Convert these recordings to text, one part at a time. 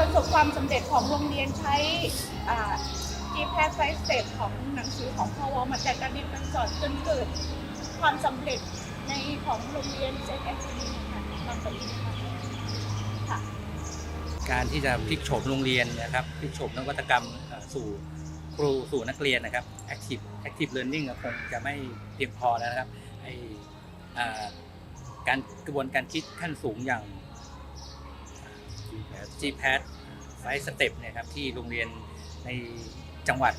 ประสบความสำเร็จของโรงเรียนใช้จีแพทไซส์เต็ของหนังสือของพวมาจากการเรียนการสอนจนเกิดความสำเร็จในของโรงเรียนเซนแอนโทนีค่ะบางปะอินค่ะค่ะการที่จะพลิกโฉมโรงเรียนนะครับพลิกโฉมนวัตกรรมสู่ครูสู่นักเรียนนะครับ active active learning คงจะไม่เพียงพอแล้วนะครับไอการกระบวนการคิดขั้นสูงอย่าง GPAD ไซส์สเต็ปเนี่ยครับที่โรงเรียนในจังหวัด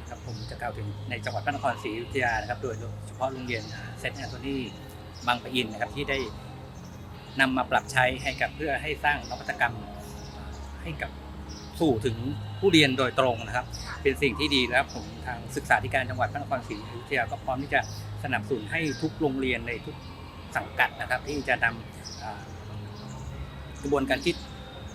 นะครับผมจะกล่าวถึงในจังหวัดพระนครศรีอยุธยานะครับ โดยเฉพาะโรงเรียนเซนต์แอนโทนีบางปะอินนะครับที่ได้นำมาปรับใช้ให้กับเพื่อให้สร้างนวัตกรรมให้กับสู่ถึงผู้เรียนโดยตรงนะครับ เป็นสิ่งที่ดีนะครับผมทางศึกษาธิการจังหวัดพระนครศรีอยุธยาก็พร้อมที่จะสนับสนุนให้ทุกโรงเรียนในทุกสังกัดนะครับ ที่จะนำอ่ากระบวนการคิด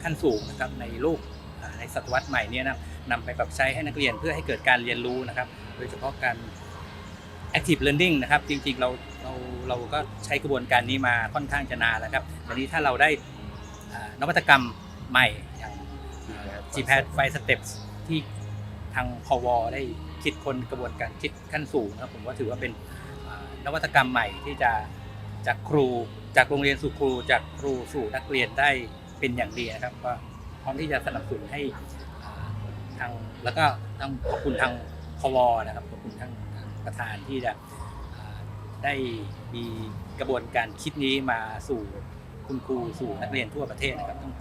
ขั้นสูงนะครับในโลกอ่าในศตวรรษใหม่เนี้นะนำไปปรับใช้ให้นักเรียนเพื่อให้เกิดการเรียนรู้นะครับ โดยเฉพาะการ active learning นะครับ จริงๆเราเราเราก็ใช้กระบวนการนี้มาค่อนข้างจะนานแล้วครับทีนี้ถ้าเราได้อ่านวัตกรรมใหม่อย่าง GPAD ไฟสเต็ปที่ทางพวได้คิดคนกระบวนการคิดขั้นสูงนะครับผมว่าถือว่าเป็นอ่านวัตกรรมใหม่ที่จะจากครูจากโรงเรียนสู่ครูจากครูสู่นักเรียนได้ เป็นอย่างดีนะครับก็พร้อมที่จะสนับสนุนให้ทางแล้วก็ต้องขอบคุณทางพวนะครับขอบคุณทางประธานที่จะได้มีกระบวนการคิดนี้มาสู่คุณครูสู่นักเรียนทั่วประเทศนะครับต้อง